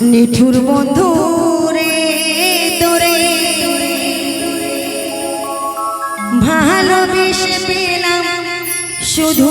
নিঠুর বন্ধু রে তোরে। ভালোবেসে পেলাম শুধু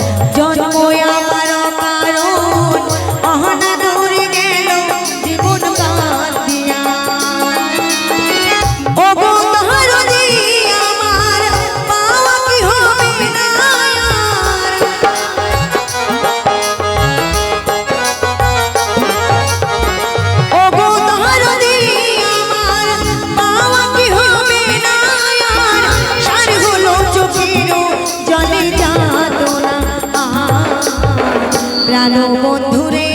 প্রাণ বন্ধুরে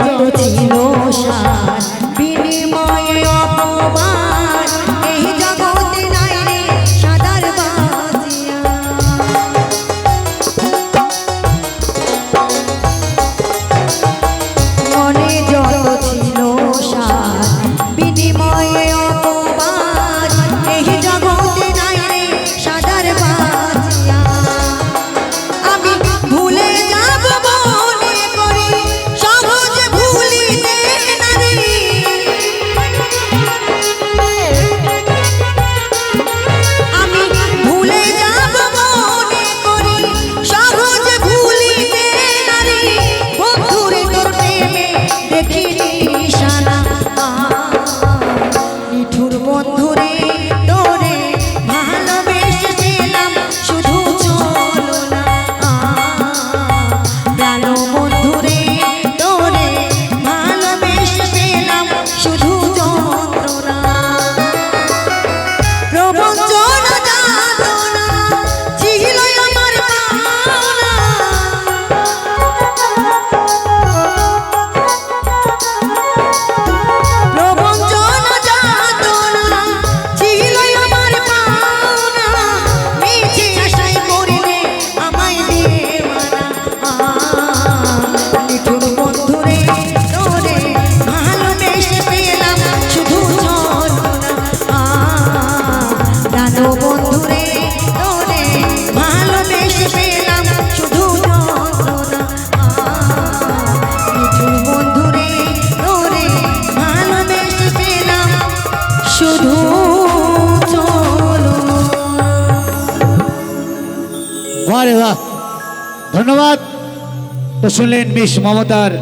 চির চির সা বাহ ধন্যবাদ। তো শুনলেন মিস মমতার